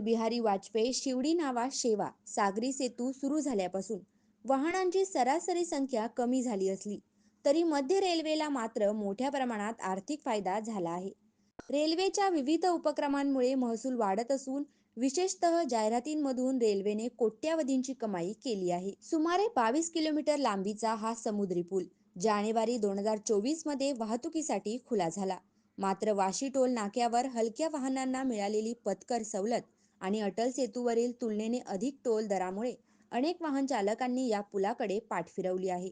बिहारी वाजपेयी शिवडी नावा शेवा सागरी सेतू सुरू झाल्यापासून. वाहनांची सरासरी संख्या कमी झाली असली तरी मध्य रेल्वेला मात्र मोठ्या प्रमाणात आर्थिक फायदा झाला आहे. रेल्वेच्या विविध उपक्रमांमुळे महसूल वाढत असून विशेषतः जाहिरातींमधून रेल्वेने कोट्यावधींची कमाई केली आहे. सुमारे बावीस किलोमीटर लांबीचा हा समुद्री पूल जानेवारी दोन हजार चोवीसमध्ये वाहतुकीसाठी खुला झाला. मात्र वाशी टोल नाक्यावर हलक्या वाहनांना मिळालेली पथकर सवलत आणि अटल सेतूवरील तुलनेने अधिक टोल दरामुळे अनेक वाहन चालकांनी या पुलाकडे पाठ फिरवली आहे.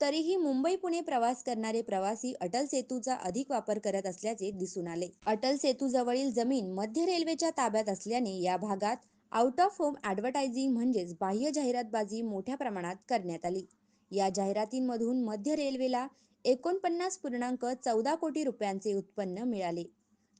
तरीही मुंबई पुणे प्रवास करणारे प्रवासी अटल सेतूचा अधिक वापर करत असल्याचे दिसून आले. अटल सेतू जवळील जमीन मध्य रेल्वेच्या ताब्यात असल्याने या भागात आउट ऑफ होम ॲडव्हर्टायझिंग म्हणजेच बाह्य जाहिरातबाजी मोठ्या प्रमाणात करण्यात आली. या जाहिरातींमधून मध्य रेल्वेला एकोणपन्नास पूर्णांक चौदा कोटी रुपयांचे उत्पन्न मिळाले.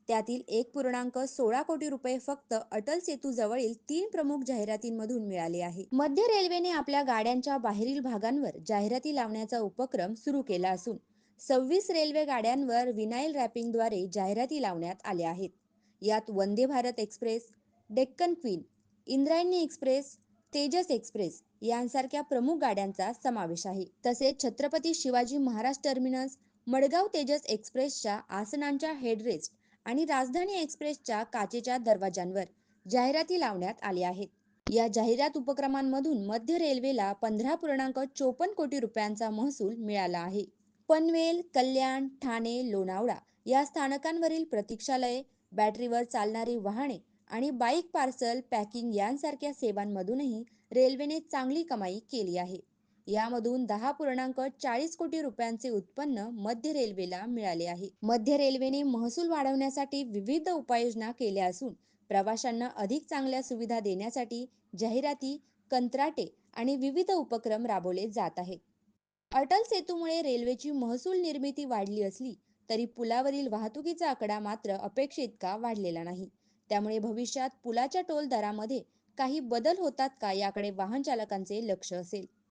त्यातील एक पूर्णांक सोळा कोटी रुपये फक्त अटल सेतूजवळील तीन प्रमुख जाहिरातींमधून मिळाले आहे. मध्य रेल्वेने आपल्या गाड्यांच्या बाहेरील भागांवर जाहिराती लावण्याचा उपक्रम सुरू केला असून सव्वीस रेल्वे गाड्यांवर विनाईल रॅपिंगद्वारे जाहिराती लावण्यात आल्या आहेत. यात Vande Bharat express Deccan queen Indrayani express Tejas express यांसारख्या प्रमुख गाड्यांचा समावेश आहे. तसेच छत्रपती शिवाजी महाराज टर्मिनस मडगाव तेजस एक्सप्रेसच्या आसनांच्या हेडरेस्ट आणि राजधानी एक्सप्रेसच्या काचेच्या दरवाजांवर जाहिराती लावण्यात आल्या आहेत. या जाहिरात उपक्रमांमधून मध्य रेल्वेला पंधरा पूर्णांक चोपन्न कोटी रुपयांचा महसूल मिळाला आहे. पनवेल कल्याण ठाणे लोणावळा या स्थानकांवरील प्रतीक्षालये बॅटरीवर चालणारी वाहने आणि बाईक पार्सल पॅकिंग यांसारख्या सेवांमधूनही रेल्वेने चांगली कमाई केली आहे. यामधून दहा पूर्णांक चाळीस कोटी रुपयांचे उत्पन्न मध्य रेल्वेला मिळाले आहे. मध्य रेल्वेने महसूल वाढवण्यासाठी विविध उपाययोजना केल्या असून प्रवाशांना अधिक चांगल्या सुविधा देण्यासाठी जाहिराती कंत्राटे आणि विविध उपक्रम राबवले जात आहेत. अटल सेतूमुळे रेल्वेची महसूल निर्मिती वाढली असली तरी पुलावरील वाहतुकीचा आकडा मात्र अपेक्षेइतका वाढलेला नाही. त्यामुळे भविष्यात पुलाच्या टोल दरामध्ये काही बदल होतात का याकडे वाहन चालकांचे लक्ष असेल.